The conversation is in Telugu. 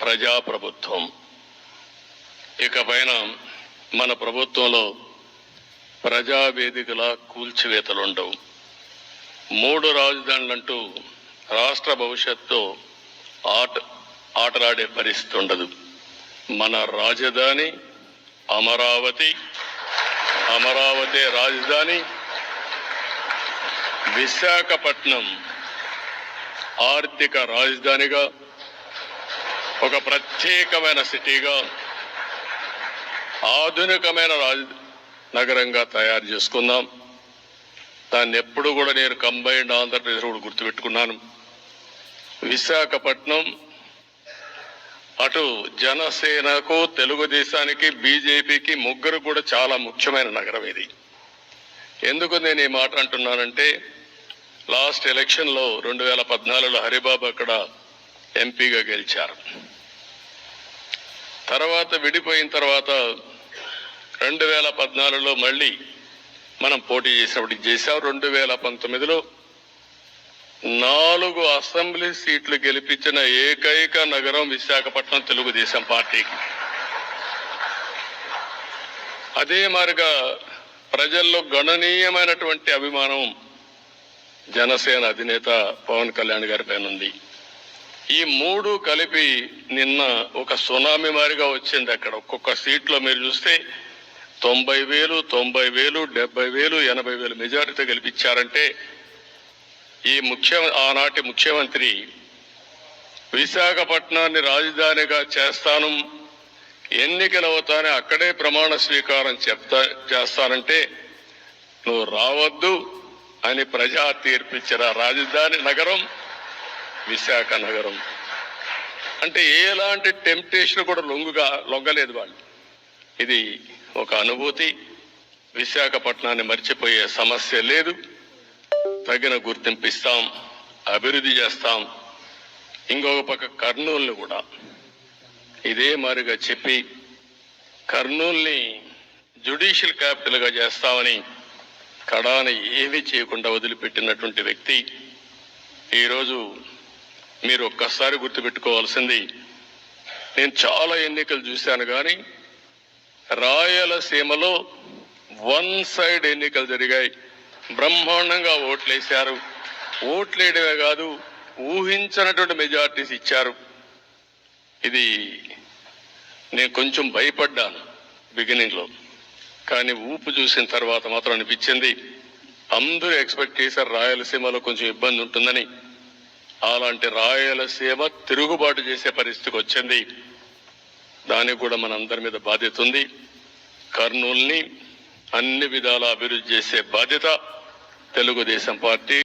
ప్రజాప్రభుత్వం. ఇకపైన మన ప్రభుత్వంలో ప్రజావేదికల కూల్చివేతలు ఉండవు మూడు రాజధానులంటూ రాష్ట్ర భవిష్యత్తు ఆట ఆటలాడే పరిస్థితి ఉండదు. మన రాజధాని అమరావతి అమరావతి రాజధాని విశాఖపట్నం ఆర్థిక రాజధానిగా ఒక ప్రత్యేకమైన సిటీగా ఆధునికమైన రాజ నగరంగా తయారు చేసుకుందాం. దాన్ని ఎప్పుడు కూడా నేను కంబైన్డ్ ఆంధ్రప్రదేశ్ కూడా గుర్తుపెట్టుకున్నాను. విశాఖపట్నం అటు జనసేనకు తెలుగుదేశానికి బీజేపీకి ముగ్గురు కూడా చాలా ముఖ్యమైన నగరం ఇది. ఎందుకు నేను ఈ మాట అంటున్నానంటే లాస్ట్ ఎలక్షన్లో రెండు వేల పద్నాలుగులో హరిబాబు అక్కడ ఎంపీగా గెలిచారు. తర్వాత విడిపోయిన తర్వాత రెండు వేల పద్నాలుగులో మళ్ళీ మనం పోటీ చేసినప్పుడు చేశాం. రెండు వేల పంతొమ్మిదిలో నాలుగు అసెంబ్లీ సీట్లు గెలిపించిన ఏకైక నగరం విశాఖపట్నం తెలుగుదేశం పార్టీకి. అదే మారిగా ప్రజల్లో గణనీయమైనటువంటి అభిమానం జనసేన అధినేత పవన్ కళ్యాణ్ గారి పైన ఉంది. ఈ మూడు కలిపి నిన్న ఒక సునామీ మారిగా వచ్చింది అక్కడ. ఒక్కొక్క సీట్లో మీరు చూస్తే తొంభై వేలు తొంభై వేలు డెబ్బై వేలు ఎనభై వేలు మెజారిటీతో గెలిపించారంటే ఈ ముఖ్య ఆనాటి ముఖ్యమంత్రి విశాఖపట్నాన్ని రాజధానిగా చేస్తాను ఎన్నికలు అవుతానే అక్కడే ప్రమాణ స్వీకారం చెప్తా చేస్తానంటే నువ్వు రావద్దు అని ప్రజా తీర్పిచ్చిన రాజధాని నగరం విశాఖ నగరం అంటే ఎలాంటి టెంప్టేషన్ కూడా లొంగుగా లొంగలేదు వాళ్ళు. ఇది ఒక అనుభూతి. విశాఖపట్నాన్ని మర్చిపోయే సమస్య లేదు. తగిన గుర్తింపు ఇస్తాం. అభివృద్ధి చేస్తాం. ఇంకొక పక్క కర్నూలుని కూడా. ఇదే మారిగా చెప్పి కర్నూల్ని జ్యుడిషియల్ క్యాపిటల్గా చేస్తామని కడాన ఏమీ చేయకుండా వదిలిపెట్టినటువంటి వ్యక్తి ఈరోజు మీరు ఒక్కసారి గుర్తుపెట్టుకోవాల్సింది నేను చాలా ఎన్నికలు చూశాను కానీ రాయలసీమలో వన్ సైడ్ ఎన్నికలు జరిగాయి. బ్రహ్మాండంగా ఓట్లేశారు. ఓట్లేయడమే కాదు ఊహించనటువంటి మెజార్టీస్ ఇచ్చారు. ఇది నేను కొంచెం భయపడ్డాను బిగినింగ్లో కానీ ఊపు చూసిన తర్వాత మాత్రం అనిపించింది అందరూ ఎక్స్పెక్ట్ చేశారు రాయలసీమలో కొంచెం ఇబ్బంది ఉంటుందని. అలాంటి రాయలసీమ తిరుగుబాటు చేసే పరిస్థితికి వచ్చింది. దానికి కూడా మన అందరి మీద బాధ్యత ఉంది. కర్నూల్ని అన్ని విధాల అభివృద్ధి చేసే బాధ్యత తెలుగుదేశం పార్టీ